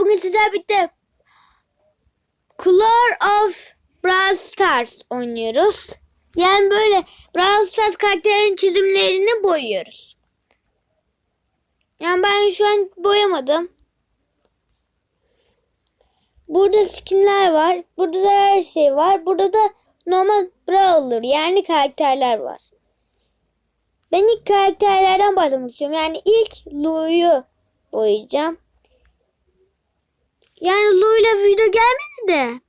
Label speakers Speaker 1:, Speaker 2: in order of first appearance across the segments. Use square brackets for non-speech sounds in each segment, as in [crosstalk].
Speaker 1: Bugün sizler birlikte Color of Brawl Stars oynuyoruz. Yani böyle Brawl Stars karakterlerin çizimlerini boyuyoruz. Yani ben şu an boyamadım. Burada skinler var. Burada da her şey var. Burada da normal Brawler yani karakterler var. Ben ilk karakterlerden başlamak istiyorum. Yani ilk Lu'yu boyayacağım. Yani Lu'yla video gelmedi de.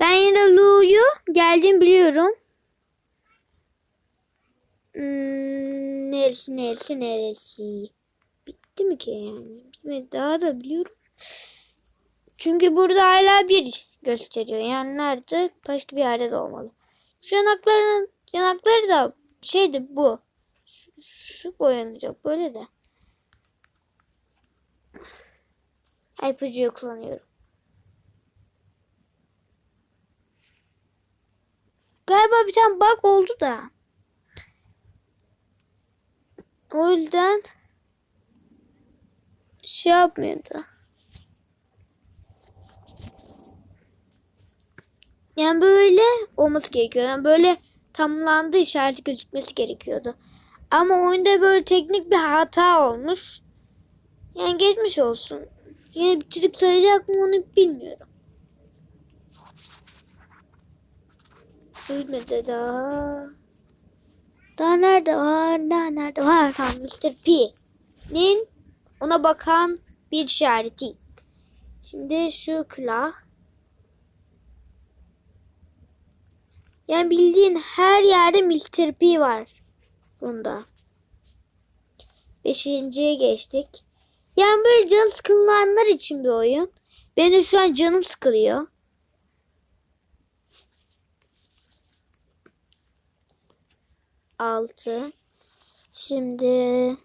Speaker 1: Ben yine de Lu'yu geldiğini biliyorum. Hmm, neresi neresi neresi? Bitti mi ki yani? Bitmedi daha da biliyorum. Çünkü burada hala bir gösteriyor. Yani nerede? Başka bir yerde de olmalı. Şu yanakların yanakları da şeydi bu. Şu, şu boyanacak böyle de. İpucuyu kullanıyorum. Galiba bir tane bug oldu da. O yüzden şey yapmıyordu. Yani böyle olması gerekiyor. Yani böyle tamamlandı işareti gözükmesi gerekiyordu. Ama oyunda böyle teknik bir hata olmuş. Yani geçmiş olsun. Yine bitirip sayacak mı onu bilmiyorum. Ölmedi daha. Daha nerede var? Daha nerede var? Tamam Mr. P'nin ona bakan bir işareti. Şimdi şu külah. Yani bildiğin her yerde Mr. P var. Bunda. Beşinciye geçtik. Yani böyle canı sıkılanlar için bir oyun. Benim de şu an canım sıkılıyor. Altı. Şimdi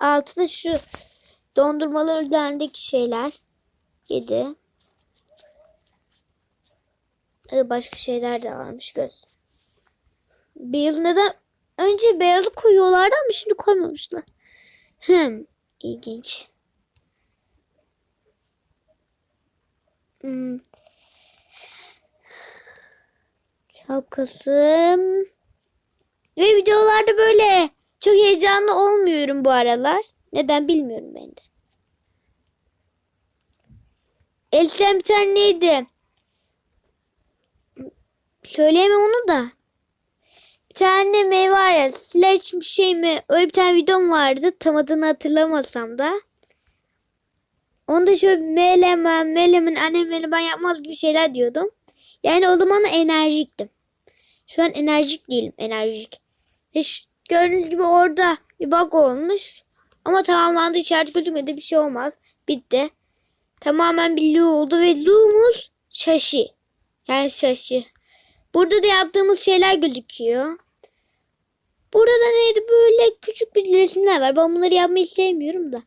Speaker 1: altıda şu dondurmalar üzerindeki şeyler. Yedi. Ee, Başka şeyler de varmış göz. Beyaz neden? Önce beyazı koyuyorlardı ama şimdi koymamışlar. Hmm, ilginç. Hmm. Şapkası. Ve videolarda böyle çok heyecanlı olmuyorum bu aralar. Neden bilmiyorum ben de. Elten bir tane neydi? Söyleyemem onu da. Tane meyve var ya. Slash bir şey mi? Öyle bir tane videom vardı. Tam adını hatırlamasam da. Onda şöyle melemen, melemen, annem ben yapmaz gibi şeyler diyordum. Yani o zaman enerjiktim. Şu an enerjik değilim. Enerjik. Ve şu, gördüğünüz gibi orada bir bug olmuş. Ama tamamlandı. İçeride gözükmedi. Bir şey olmaz. Bitti. Tamamen bir Lu oldu ve Lu'muz şaşı. Yani şaşı. Burada da yaptığımız şeyler gözüküyor. Burada da neydi böyle küçük bir resimler var. Ben bunları yapmayı sevmiyorum da.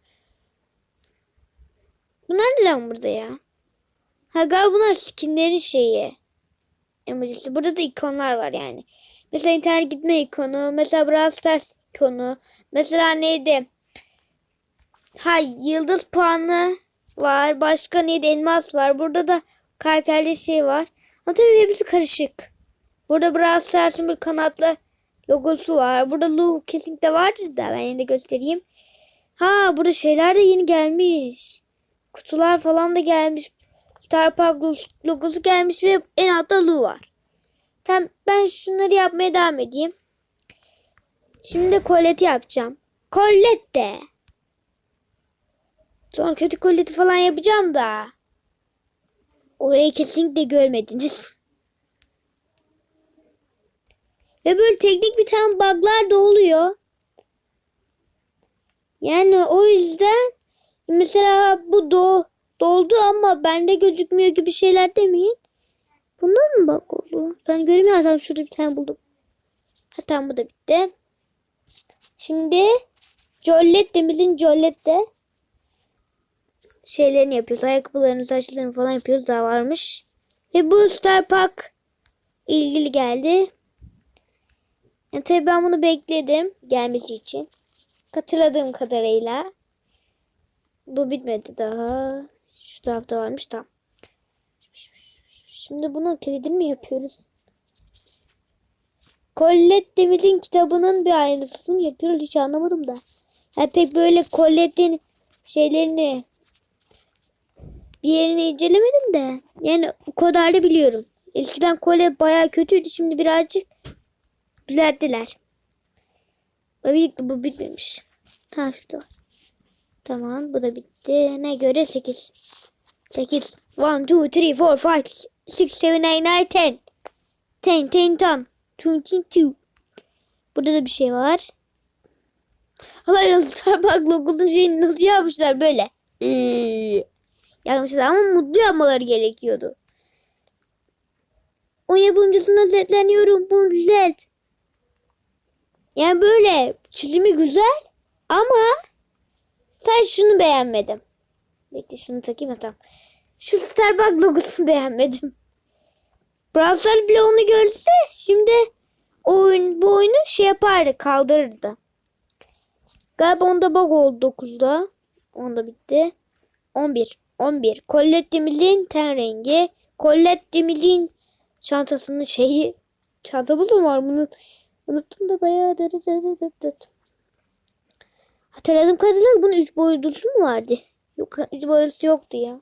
Speaker 1: Bunlar ne lan burada ya? Ha galiba bunlar skinlerin şeyi. Emojisi. Burada da ikonlar var yani. Mesela internet gitme ikonu. Mesela Brawl Stars ikonu. Mesela neydi? Ha yıldız puanı var. Başka neydi? Elmas var. Burada da karakterli şey var. Ama tabii hepsi karışık. Burada Brawl Stars'ın bir kanatlı logosu var. Burada Lu kesinlikle vardır da ben yine de göstereyim. Ha burada şeyler de yeni gelmiş. Kutular falan da gelmiş. Star Park logosu gelmiş ve en altta Lu var. Tamam ben şunları yapmaya devam edeyim. Şimdi koleti yapacağım. Colette. Sonra kötü koleti falan yapacağım da. Orayı kesinlikle görmediniz. [laughs] Ve böyle teknik bir tane bug'lar da oluyor. Yani o yüzden mesela bu do doldu ama bende gözükmüyor gibi şeyler demeyin. Bundan mı bug oldu? Ben göremiyorsam şurada bir tane buldum. Ha tamam bu da bitti. Şimdi Jollet demizin Jollet de şeylerini yapıyoruz. Ayakkabılarını, saçlarını falan yapıyoruz. Daha varmış. Ve bu Star Park ilgili geldi. Yani tabii ben bunu bekledim gelmesi için. Hatırladığım kadarıyla. Bu bitmedi daha. Şu tarafta varmış tamam. Şimdi bunu kilidini mi yapıyoruz? Colette Demir'in kitabının bir aynısını mı yapıyoruz hiç anlamadım da. Yani pek böyle Colette'in şeylerini bir yerini incelemedim de. Yani o kadar da biliyorum. Eskiden Colette bayağı kötüydü. Şimdi birazcık düzelttiler. Bu, bu bitmemiş. Ha var. Tamam bu da bitti. Ne göre 8. 8. 1, 2, 3, 4, 5, 6, 7, 8, 9, 10. 10, 10, 10. 22. Burada da bir şey var. Allah Starbucks logosunun şeyini nasıl yapmışlar böyle. Yapmışlar ama mutlu yapmaları gerekiyordu. O yapımcısına sesleniyorum. Bunu düzelt. Yani böyle çizimi güzel ama sen şunu beğenmedim. Bekle şunu takayım tamam. Şu Starbucks logosunu [laughs] beğenmedim. Brawl bile onu görse şimdi oyun, bu oyunu şey yapardı kaldırırdı. Galiba onda bug oldu 9'da. Onda bitti. 11. 11. Colette Demir'in ten rengi. Colette Demir'in çantasının şeyi. Çantamız mı var bunu? Unuttum da bayağı. Hatırladığım kadarıyla bunun 3 boyutlusu mu vardı? Yok 3 boyutlusu yoktu ya.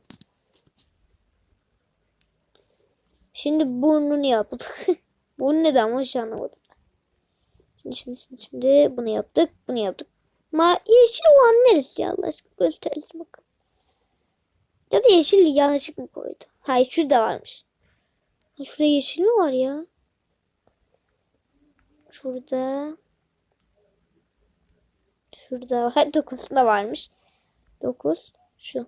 Speaker 1: Şimdi burnunu yaptık. [laughs] Burnu neden ama hiç anlamadım. Şimdi, şimdi, şimdi, şimdi bunu yaptık. Bunu yaptık. Ma yeşil olan neresi ya Allah aşkına gösterirsin bakalım. Ya da yeşil yanlışlık mı koydu? Hayır şurada varmış. Şurada yeşil mi var ya? Şurada. Şurada [laughs] var. Dokuzunda varmış. Dokuz. Şu.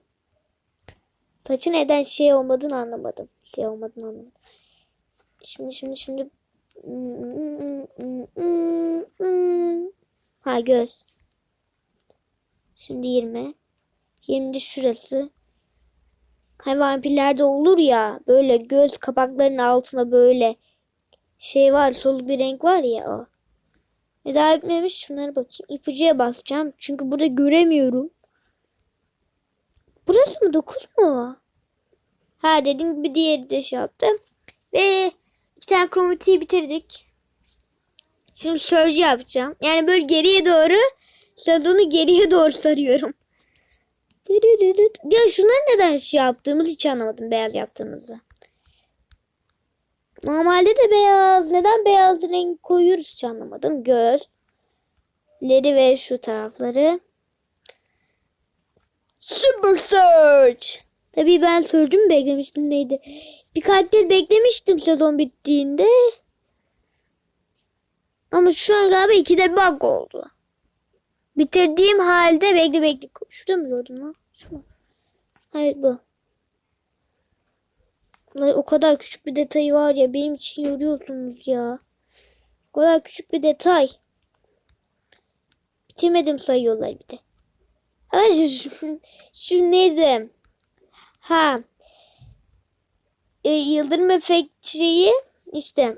Speaker 1: Taçı neden şey olmadığını anlamadım. Şey olmadığını anlamadım. Şimdi şimdi şimdi. Ha göz. Şimdi 20. 20 de şurası. Hani vampirlerde olur ya böyle göz kapaklarının altında böyle şey var soluk bir renk var ya o. Ve daha bitmemiş şunlara bakayım. İpucuya basacağım. Çünkü burada göremiyorum. Burası mı? 9 mu? Ha dediğim gibi diğeri de şey yaptım. Ve iki tane kromatiği bitirdik. Şimdi sözcü yapacağım. Yani böyle geriye doğru sezonu geriye doğru sarıyorum. Ya şunları neden şey yaptığımız hiç anlamadım. Beyaz yaptığımızı. Normalde de beyaz. Neden beyaz renk koyuyoruz hiç anlamadım. Gözleri ve şu tarafları. Super Search. Tabii ben Surge'ü beklemiştim neydi? Bir karakter beklemiştim sezon bittiğinde. Ama şu an galiba ikide bug oldu. Bitirdiğim halde bekle bekle. Şurada mı gördüm lan? Şu mu? Hayır bu. O kadar küçük bir detayı var ya benim için yoruyorsunuz ya. O kadar küçük bir detay. Bitirmedim sayıyorlar bir de. Hayır şu, şu neydi? Ha. E, yıldırım efekt şeyi işte.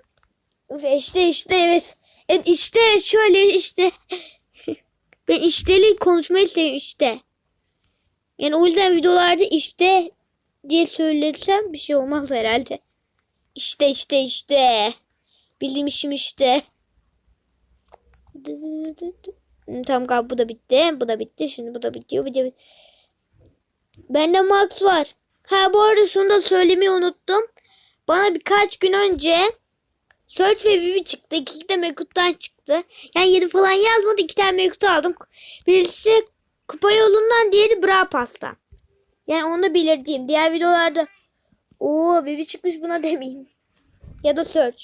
Speaker 1: İşte işte evet. Evet işte şöyle işte. [laughs] Ben işteli konuşmayı seviyorum işte. Yani o yüzden videolarda işte diye söylesem bir şey olmaz herhalde. İşte işte işte. Bildiğim işte. Tamam galiba bu da bitti. Bu da bitti. Şimdi bu da bitiyor. Bitiyor. Bende Max var. Ha bu arada şunu da söylemeyi unuttum. Bana birkaç gün önce Search ve Bibi çıktı. İkisi de Mekut'tan çıktı. Yani 7 falan yazmadı. iki tane Mekut aldım. Birisi Kupa yolundan diğeri Bra Pasta. Yani onu da belirteyim. Diğer videolarda Oo Bibi çıkmış buna [laughs] demeyeyim. Ya da Search.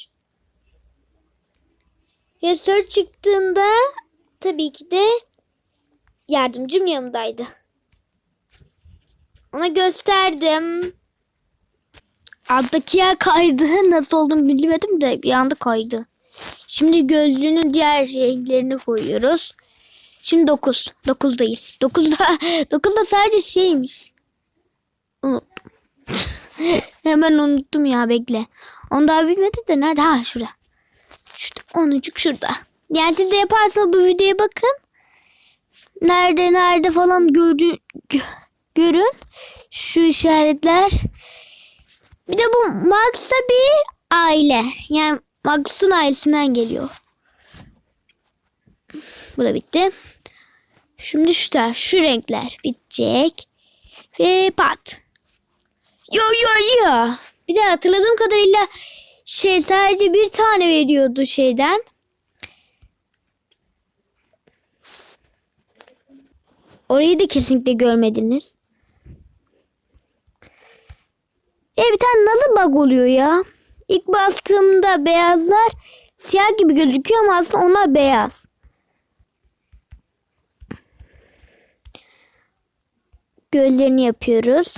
Speaker 1: Ya Search çıktığında tabii ki de yardımcım yanımdaydı. Ona gösterdim. Alttaki yer kaydı. [laughs] Nasıl olduğunu bilmedim de bir anda kaydı. Şimdi gözlüğünün diğer renklerini koyuyoruz. Şimdi 9. 9'dayız. 9'da 9'da sadece şeymiş. [laughs] Hemen unuttum ya bekle. Onu daha bilmedi de nerede? Ha şurada. Şurada. Onucuk şurada. Yani siz de yaparsanız bu videoya bakın. Nerede nerede falan gördü, gö- görün. Şu işaretler. Bir de bu Max'a bir aile. Yani Max'ın ailesinden geliyor. Bu da bitti. Şimdi şu da şu renkler bitecek. Ve pat. Yo yo yo. Bir de hatırladığım kadarıyla şey sadece bir tane veriyordu şeyden. Orayı da kesinlikle görmediniz. E bir tane nasıl bug oluyor ya? İlk bastığımda beyazlar siyah gibi gözüküyor ama aslında onlar beyaz. Gözlerini yapıyoruz.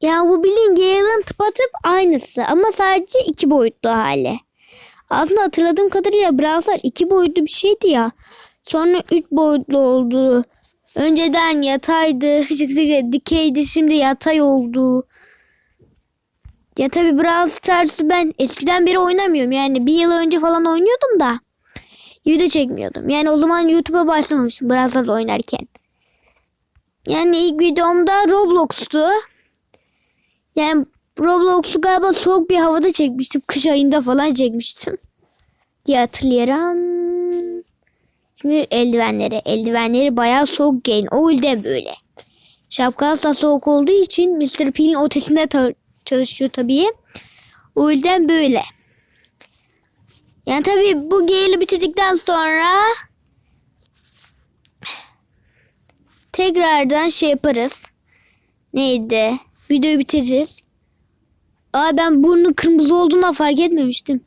Speaker 1: Yani bu bilin Gale'ın tıpatıp aynısı ama sadece iki boyutlu hali. Aslında hatırladığım kadarıyla Brawl iki boyutlu bir şeydi ya. Sonra üç boyutlu oldu. Önceden yataydı, [laughs] sık sık dikeydi, şimdi yatay oldu. Ya tabi Brawl Stars'ı ben eskiden beri oynamıyorum. Yani bir yıl önce falan oynuyordum da. Video çekmiyordum. Yani o zaman YouTube'a başlamamıştım Brawl oynarken. Yani ilk videomda Roblox'tu. Yani Roblox'u galiba soğuk bir havada çekmiştim. Kış ayında falan çekmiştim. [laughs] Diye hatırlıyorum. Şimdi eldivenleri. Eldivenleri bayağı soğuk giyin. O yüzden böyle. Şapka asla soğuk olduğu için Mr. P'nin ötesinde ta- çalışıyor tabii. O yüzden böyle. Yani tabii bu giyili bitirdikten sonra tekrardan şey yaparız. Neydi? Videoyu bitiririz. Aa ben burnun kırmızı olduğunu fark etmemiştim.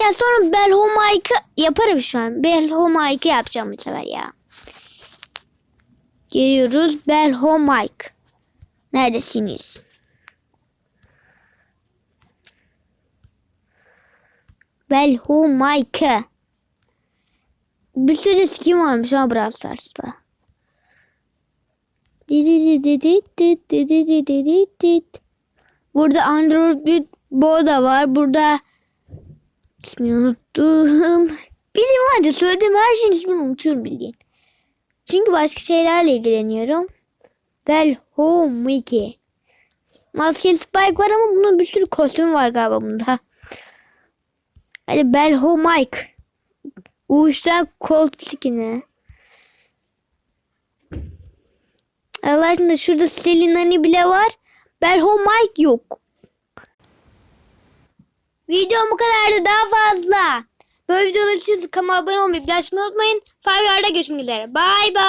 Speaker 1: Ya sonra Belhomike'ı yaparım şu an. Belhomike'ı yapacağım bu sefer ya. Geliyoruz Belhomike. Neredesiniz? Belhomike. Bir sürü skin varmış ha Brawl Stars'ta. Burada Android bir Bo da var. Burada ismini unuttum. Bizim var ya söylediğim her şeyin ismini unutuyorum bildiğin. Çünkü başka şeylerle ilgileniyorum. Bell Home Mickey. Maskeli Spike var ama bunun bir sürü kostümü var galiba bunda. Hadi Bell Home Mike. Uğuştan Colt skin'i. Allah aşkına şurada Selina'nı bile var. Berho Mike yok. Videom bu kadardı daha fazla. Böyle videolar için kanalıma abone olmayı, paylaşmayı unutmayın. Farklarda görüşmek üzere. Bye bye.